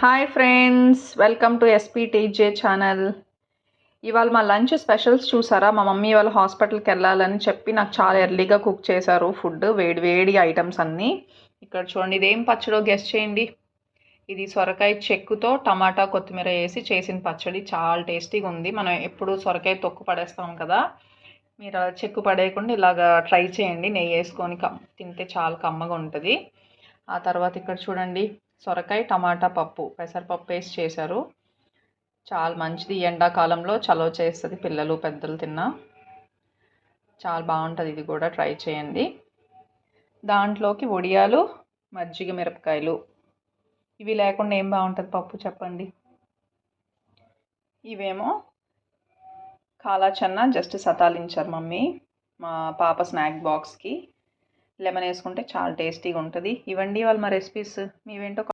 Hi friends welcome to SPTJ channel ఇవాళ మా lunch specials చూసారా? మా మమ్మీ వాళ్ళ హాస్పిటల్కి వెళ్ళాలని చెప్పి నాకు చాలా ఎర్లీగా కుక్ చేశారు ఫుడ్ వేడి వేడి ఐటమ్స్ అన్నీ. ఇక్కడ చూడండి ఇదేం పచ్చడో గెస్ట్ చేయండి. ఇది సొరకాయ చెక్కుతో టమాటా కొత్తిమీర వేసి చేసిన పచ్చడి. చాలా టేస్టీగా ఉంది. మనం ఎప్పుడు సొరకాయ తొక్కు పడేస్తాం కదా. మీరు అలా చెక్కు పడేయకుండా ఇలాగా ట్రై చేయండి. నెయ్యి వేసుకొని కమ్ తింటే చాలా కమ్మగా ఉంటుంది. ఆ తర్వాత ఇక్కడ చూడండి సొరకాయ టమాటా పప్పు. పెసరపప్పు వేసి చేశారు. చాలా మంచిది ఎండాకాలంలో. చలవ చేస్తుంది పిల్లలు పెద్దలు తిన్నా. చాలా బాగుంటుంది ఇది కూడా. ట్రై చేయండి. దాంట్లోకి వడియాలు మజ్జిగ మిరపకాయలు. ఇవి లేకుండా ఏం బాగుంటుంది పప్పు చెప్పండి? ఇవేమో కాలాచన్న జస్ట్ సతాలించారు మమ్మీ. మా పాప స్నాక్ బాక్స్కి. లెమన్ వేసుకుంటే చాలా టేస్టీగా ఉంటుంది. ఇవ్వండి వాళ్ళ మా రెసిపీస్. మీవేంటో